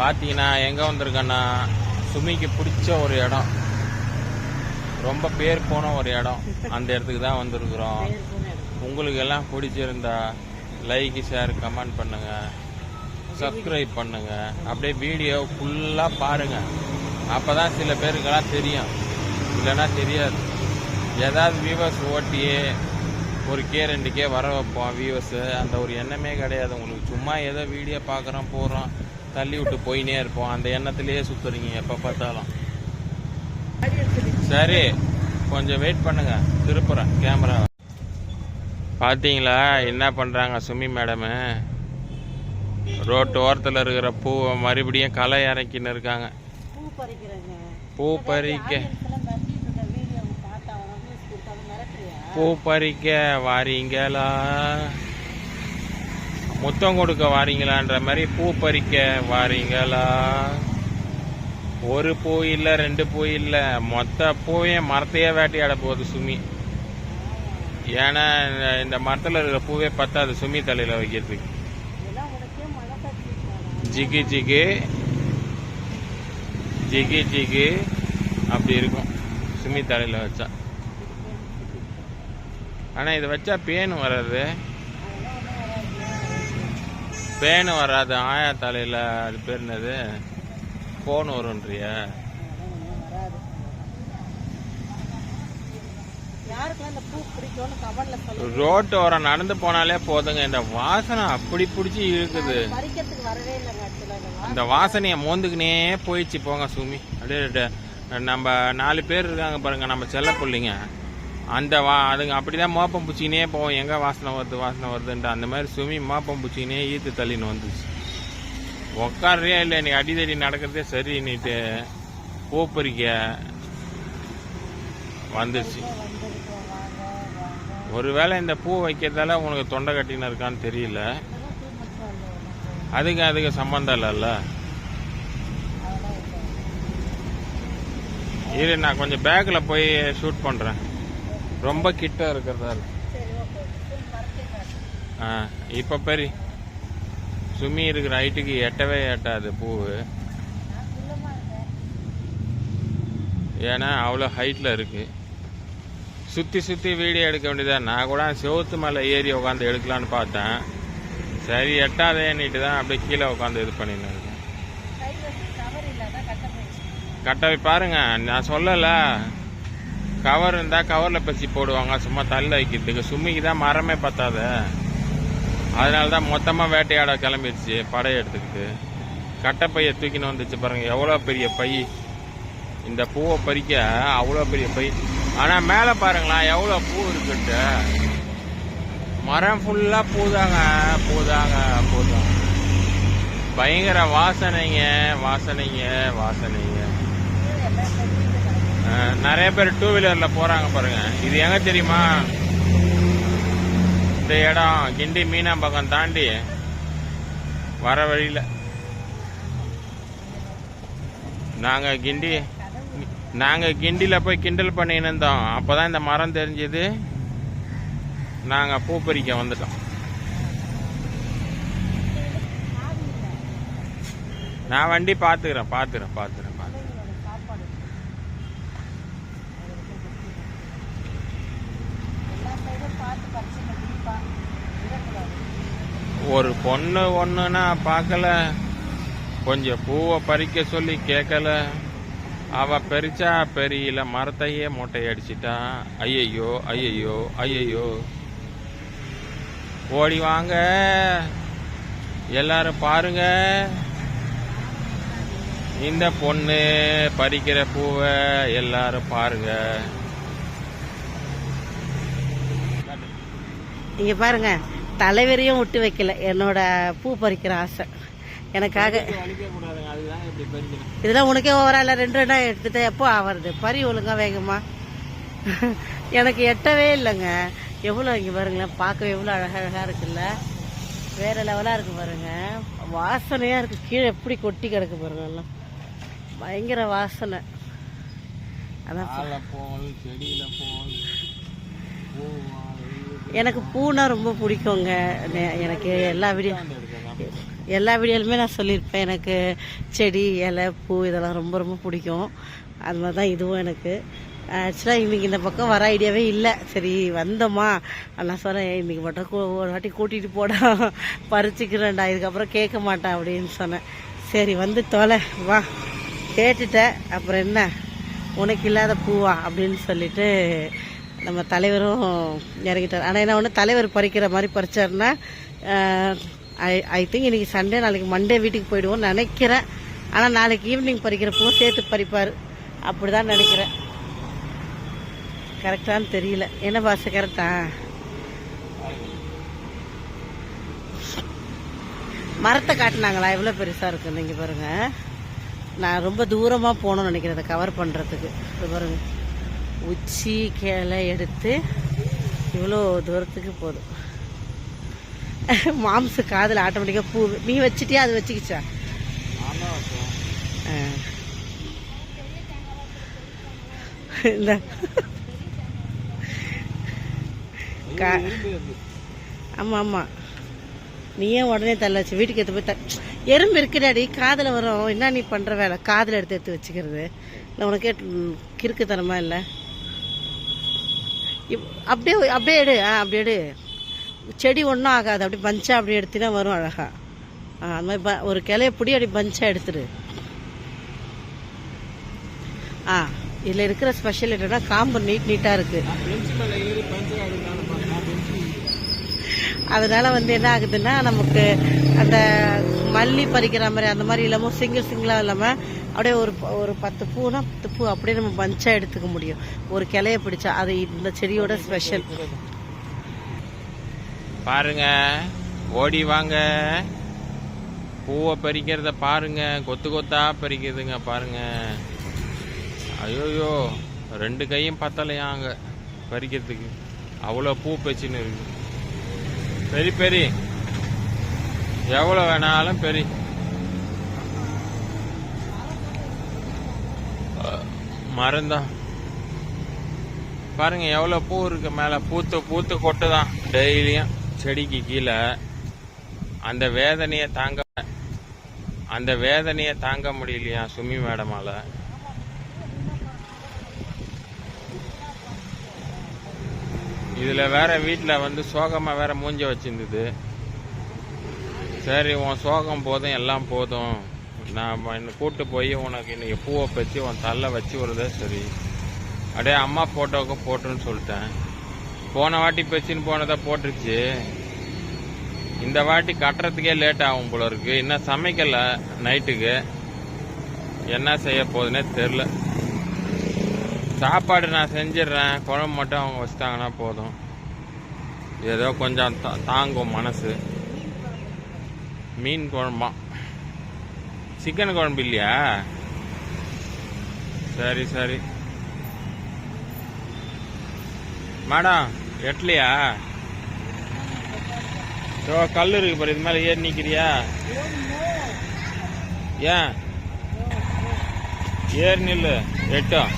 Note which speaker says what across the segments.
Speaker 1: பார்த்தீங்கன்னா எங்கே வந்திருக்கேன்னா சுமிக்கு பிடிச்ச ஒரு இடம். ரொம்ப பேர் போன ஒரு இடம். அந்த இடத்துக்கு தான் வந்திருக்கிறோம். உங்களுக்கு எல்லாம் பிடிச்சிருந்தா லைக் ஷேர் கமெண்ட் பண்ணுங்க. சப்ஸ்கிரைப் பண்ணுங்க. அப்படியே வீடியோ ஃபுல்லாக பாருங்க. அப்பதான் சில பேருக்கெல்லாம் தெரியும். இல்லைன்னா தெரியாது. ஏதாவது வியூவர்ஸ் ஓட்டியே ஒரு கே ரெண்டு கே வர வைப்போம். வியூவர்ஸு அந்த ஒரு எண்ணமே கிடையாது. உங்களுக்கு சும்மா ஏதோ வீடியோ பார்க்குறோம் போகிறோம் தள்ளி விட்டு போயினே இருப்போம். அந்த எண்ணத்திலேயே சுற்றுறீங்க எப்போ பார்த்தாலும். சரி கொஞ்சம் வெயிட் பண்ணுங்க. திருப்புறேன் கேமரா பார்த்தீங்களா என்ன பண்ணுறாங்க சுமி மேடமு ரோட்டு ஓரத்தில் இருக்கிற பூவை மறுபடியும் களை இறக்கின்னு இருக்காங்க.
Speaker 2: பூ
Speaker 1: பறிக்க. பூ பறிக்க வாரீங்களா? முத்தம் கொடுக்க வாரீங்களான்ற மாதிரி பூ பறிக்க வாரீங்களா? ஒரு பூ இல்லை ரெண்டு பூ இல்லை. மொத்த பூவையும் மரத்தையே வேட்டையாட போகுது சுமி. ஏன்னா இந்த- இந்த இருக்கிற பூவே பத்தாது சுமி தலையில் வைக்கிறதுக்கு. ஜிகி ஜிகி. ஜிகி ஜிகி. அப்படி இருக்கும். சுமி தலையில் வச்சா. ஆனால் இதை வச்சா பேன் வராது. பேன் வராது ஆயா தலையில அது பேர் என்னது? போன் வரும்ன்றிய. ரோட்டு ஓரம் நடந்து போனாலே போதுங்க. இந்த வாசனை அப்படி பிடிச்சி இருக்குது.
Speaker 2: இந்த
Speaker 1: வாசனையை மோந்துக்குனே போயிடுச்சு. போங்க சுமி. அப்படியே நம்ம நாலு பேர் இருக்காங்க பாருங்க நம்ம செல்ல பிள்ளைங்க அந்த வா அதுங்க அப்படிதான் மோப்பம் பூச்சிக்கினே போவோம். எங்க வாசனை வருது வாசனை வருதுன்ட்டு அந்த மாதிரி சுமி மோப்பம் பூச்சினே ஈத்து தள்ளின்னு வந்துச்சு. உக்காரே இல்லை நீ அடிதடி நடக்கிறதே சரி நீட்டு பூ பறிக்க வந்துருச்சு ஒருவேளை இந்த பூ வைக்கிறதால உனக்கு தொண்டை கட்டின்னு இருக்கான்னு தெரியல. அதுக்கு அதுக்கு சம்பந்தம் இல்லைல்ல.
Speaker 2: இல்லை
Speaker 1: இரு நான் கொஞ்சம் பேக்கில் போய் ஷூட் பண்ணுறேன் ரொம்ப கிட்ட இருக்கிறதா இருக்கு. ஆ இப்போ பெரி. சுமி இருக்கிற ஹைட்டுக்கு எட்டவே எட்டாது பூவு. ஏன்னா அவ்வளோ ஹைட்டில் இருக்கு. சுற்றி சுற்றி வீடியோ எடுக்க வேண்டியதா? நான் கூட செவுத்து மேலே ஏறி உட்காந்து எடுக்கலான்னு பார்த்தேன். சரி எட்டாதேன்னுட்டு தான் அப்படியே கீழே உட்காந்து இது பண்ணின்னு இருக்கேன்.
Speaker 2: கட்ட
Speaker 1: கட்டாவி பாருங்க நான் சொல்லலை. கவர் இருந்தால் கவரில் பசி போடுவாங்க சும்மா தள்ள வைக்கிறதுக்கு. சும்மிக்கு தான் மரமே பத்தாத. அதனால தான் மொத்தமாக வேட்டையாட கிளம்பிடுச்சு படை எடுத்துக்கிட்டு. கட்டைப்பையை தூக்கின்னு வந்துச்சு பாருங்க எவ்வளோ பெரிய பை. இந்த பூவை பறிக்க அவ்வளோ பெரிய பை. ஆனால் மேலே பாருங்களேன் எவ்வளோ பூ இருக்குன்ட்டு. மரம் ஃபுல்லாக பூதாங்க பூதாங்க பூதாங்க. பயங்கர வாசனைங்க வாசனைங்க வாசனைங்க
Speaker 2: எல்லாம் செஞ்சுட்டு கிடக்கு
Speaker 1: அஹ், நிறைய பேர் டூ வீலரில் போகிறாங்க பாருங்க. இது எங்க தெரியுமா? இந்த இடம் கிண்டி மீனாம்பாக்கம் தாண்டி. வர வழியில். நாங்கள் கிண்டி நாங்கள் கிண்டியில் போய் கிண்டல் பண்ணின்னு இருந்தோம். அப்போ தான் இந்த மரம் தெரிஞ்சது. நாங்கள் பூ பறிக்க வந்துட்டோம். நான் வண்டி
Speaker 2: பார்த்துக்கிறேன் பார்த்துக்கிறேன் பார்த்துக்கிறேன்
Speaker 1: ஒரு பொண்ணு ஒண்ணுன்னா பார்க்கல. கொஞ்சம் பூவை பறிக்க சொல்லி கேட்கல அவ பெரிச்சா பெரியல மரத்தையே மொட்டை அடிச்சிட்டா ஐயையோ ஐயையோ ஐயையோ. ஓடி வாங்க. எல்லாரும் பாருங்க. இந்த பொண்ணு பறிக்கிற பூவை எல்லாரும் பாருங்க.
Speaker 2: இங்க பாருங்க. தலைவரையும் விட்டு வைக்கல. என்னோட பூ பறிக்கிற ஆசை. எனக்காக. இதெல்லாம் உனக்கே ஓவரால ரெண்டு ரெண்டா எடுத்துட்டு எப்போ ஆவறது? பறி ஒழுங்கா வேகமா. எனக்கு எட்டவே இல்லைங்க. எவ்வளோ இங்கே பாருங்களேன் பார்க்க எவ்வளோ அழகழகாக இருக்குல்ல. வேற லெவலாக இருக்கு பாருங்க. வாசனையாக இருக்கு. கீழே எப்படி கொட்டி கிடக்கு பாருங்க எல்லாம். பயங்கர வாசனை. அதான்
Speaker 1: செடியில் செடியில போல்
Speaker 2: எனக்கு பூனா ரொம்ப பிடிக்குங்க. நெ- எனக்கு எல்லா வீடியோ எல்லா வீடியோலுமே நான் சொல்லியிருப்பேன். எனக்கு செடி இலை பூ இதெல்லாம் ரொம்ப ரொம்ப பிடிக்கும். அது மாதிரி தான் இதுவும் எனக்கு. ஆக்சுவலாக இன்றைக்கி இந்த பக்கம் வர ஐடியாவே இல்லை. சரி வந்தோமா? நான் சொன்னேன் இன்றைக்கி இன்னைக்கு மட்டும் ஒரு வாட்டி கூட்டிகிட்டு போடா. பறிச்சுக்கிறேன்டா. இதுக்கப்புறம் கேட்க மாட்டேன் அப்படின்னு சொன்னேன். சரி வந்து தொலை. வா. கேட்டுட்டேன். அப்புறம் என்ன? உனக்கு இல்லாத பூவா? அப்படின்னு சொல்லிட்டு நம்ம தலைவரும் இறங்கிட்டார். ஆனால் என்ன ஒன்று தலைவர் பறிக்கிற மாதிரி பறிச்சாருன்னா ஐ ஐ திங்க் இன்றைக்கி சண்டே நாளைக்கு மண்டே வீட்டுக்கு போயிடுவோம்னு நினைக்கிறேன். ஆனால் நாளைக்கு ஈவினிங் பறிக்கிற பூ சேர்த்து பறிப்பார். அப்படி தான் நினைக்கிறேன் கரெக்டான்னு தெரியல. என்ன பாச கரெக்டா மரத்தை காட்டினாங்களா? எவ்வளோ பெருசாக இருக்குன்னு நீங்கள் பாருங்கள் நான் ரொம்ப தூரமாக போகணும்னு நினைக்கிறேன் அதை கவர் பண்ணுறதுக்கு இது பாருங்கள் உச்சி கிளை எடுத்து இவ்வளோ தூரத்துக்கு போதும். மாம்சு காதில் ஆட்டோமேட்டிக்காக பூ நீ வச்சுட்டியா? அது வச்சுக்கிச்சா? இந்த. ஆமாம் ஆமா ஆமா. நீ ஏன் உடனே தள்ள வச்சு வீட்டுக்கு எடுத்து போய் த எறும்பு இருக்குடாடி காதில் வரும். என்ன நீ பண்ணுற வேலை? காதில் எடுத்து எடுத்து வச்சுக்கிறது. இல்லை உனக்கே ம், கிறுக்குத்தனமா இல்லை. இப்- அப்படியே அப்படியே எடு ஆ அப்படியே எடு. செடி ஒன்றும் ஆகாது அப்படி பஞ்சா அப்படி எடுத்தினா வரும் அழகா. ஆ அந்த மாதிரி ப- ஒரு கிளைய பிடி அப்படி பஞ்சா எடுத்துரு ஆ இதில் இருக்கிற ஸ்பெஷல் என்னென்னா காம்பு நீட் நீட்டாக இருக்குது அதனால வந்து என்ன ஆகுதுன்னா நமக்கு அந்த மல்லி பறிக்கிற மாதிரி அந்த மாதிரி இல்லாமல் சிங்கிள் சிங்கிளாக இல்லாமல் அப்படியே ஒரு ப- ஒரு பத்து பூனா பத்து பூ அப்படியே நம்ம பஞ்சா எடுத்துக்க முடியும். ஒரு கிளைய பிடிச்சா அது இந்த செடியோட ஸ்பெஷல்
Speaker 1: பாருங்க. ஓடி வாங்க. பூவை பறிக்கிறத பாருங்க. கொத்து கொத்தா பறிக்குதுங்க பாருங்க. ஐயோயோ ரெண்டு கையும் பத்தலையா அங்க பறிக்கிறதுக்கு? அவ்வளோ பூ பச்சின்னு இருக்கு. பெரி பெரி. எவ்வளோ வேணாலும் பெரி. மருந்தான் பாருங்க எவ்வளோ பூ இருக்கு மேலே. பூத்து பூத்து கொட்டு தான் டெய்லியும் செடிக்கு கீழே. அந்த வேதனையை தாங்க அந்த வேதனையை தாங்க முடியலையா சுமி மேடமால? இதில் வேற வீட்டில் வந்து சோகமாக வேற மூஞ்ச வச்சிருந்தது. சரி உன் சோகம் போதும் எல்லாம் போதும். நான் என்னை கூட்டு போய் உனக்கு இன்றைக்கி பூவை பச்சு உன் தள்ள வச்சு விடுறதே சரி. அப்படியே அம்மா ஃபோட்டோவுக்கு போட்டுன்னு சொல்லிட்டேன். போன வாட்டி பச்சின்னு போனதை போட்டுருச்சு. இந்த வாட்டி கட்டுறதுக்கே லேட் ஆகும் போல இருக்கு. இன்னும் சமைக்கலை நைட்டுக்கு. என்ன செய்ய போகுதுன்னே தெரில சாப்பாடு நான் செஞ்சிடுறேன். குழம்பு மட்டும் அவங்க வச்சிட்டாங்கன்னா போதும். ஏதோ கொஞ்சம் தாங்கும் மனசு. மீன் குழம்பா. சிக்கன் குழம்பு இல்லையா? சரி சரி. மேடம் எட்லையா ஸோ கல் இருக்கு பாரு இது மேலே ஏறி நிக்கிறியா? ஏன்? ஏறி நில்லு. எட்டும்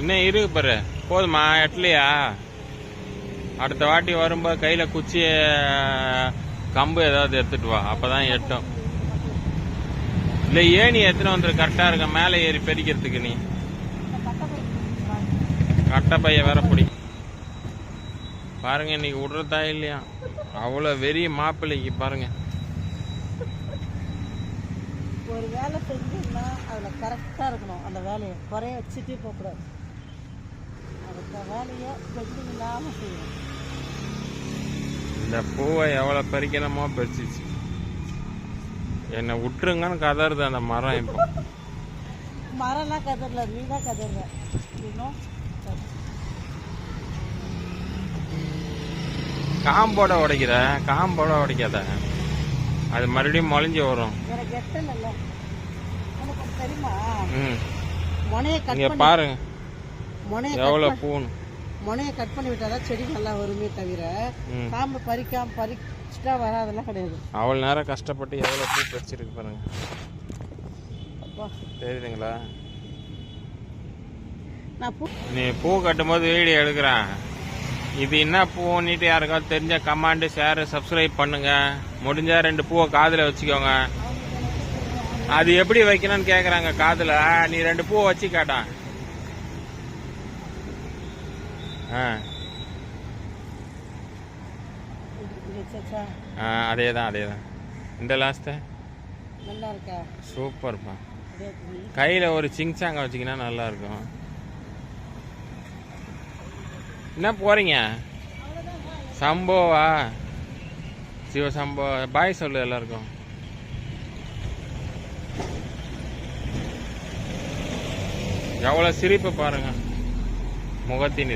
Speaker 1: இன்னும் இருக்கு பாரு. போதுமா எட்லையா அடுத்த வாட்டி வரும்போது கையில குச்சி கம்பு ஏதாவது எடுத்துட்டு வா. அப்பதான் எட்டும். இல்ல ஏணி எத்தனை வந்துரு? கரெக்டா இருக்க? மேலே ஏறி பெருக்கிறதுக்கு நீ. கட்டை பைய வேற பிடி. பாருங்க இன்னைக்கு விடுறதா இல்லையா? அவ்வளோ வெறி மாப்பிள்ளைக்கு பாருங்க.
Speaker 2: ஒரு வேலை செஞ்சோம்னா அதில் கரெக்டாக இருக்கணும். அந்த வேலையை குறைய வச்சுட்டே போகக்கூடாது. அந்த வேலையை பெண்டிங் இல்லாமல் செய்யணும்.
Speaker 1: இந்த பூவை எவ்வளோ பறிக்கணுமோ பறிச்சிச்சு. என்னை விட்டுருங்கன்னு கதறுது அந்த மரம் இப்போ.
Speaker 2: மரம்லாம் கதறல நீ தான் கதற இன்னும்
Speaker 1: காம்போட உடைக்கிற காம்போட உடைக்காத. அது மறுபடியும் முளைஞ்சி வரும்.
Speaker 2: எனக்கு தெரியுமா?
Speaker 1: இங்க பாருங்க. எவ்வளோ பூன்னு
Speaker 2: முனையை கட் பண்ணி விட்டாதான் செடி நல்லா வருமே தவிர காம்பு பறிக்காம பறிச்சுட்டா வராதெல்லாம் கிடையாது.
Speaker 1: அவ்வளோ நேரம் கஷ்டப்பட்டு எவ்வளோ பூ பறிச்சிருக்கு பாருங்க.
Speaker 2: அப்பா.
Speaker 1: தெரியுதுங்களா?
Speaker 2: நான் பூ
Speaker 1: நீ பூ கட்டும் போது வீடியோ எடுக்கிறேன். இது என்ன பூன்னுட்டு யாருக்காவது தெரிஞ்ச கமாண்டு ஷேர் சப்ஸ்கிரைப் பண்ணுங்க. முடிஞ்சா ரெண்டு பூவை காதுல வச்சுக்கோங்க. அது எப்படி வைக்கணும்னு கேக்குறாங்க காதுல. நீ ரெண்டு பூவை வச்சு காட்டா. ஆ. ஆ அதே தான் அதே தான் இந்த லாஸ்ட்டு
Speaker 2: நல்லா இருக்கா
Speaker 1: சூப்பர்ப்பா. கையில் ஒரு சிங்சாங்க வச்சிங்கன்னா நல்லா இருக்கும் என்ன போறீங்க? சம்போவா? சிவ சம்போ பாய் சொல்லு எல்லாருக்கும். எவ்வளோ சிரிப்பு பாருங்க. முகத்தின்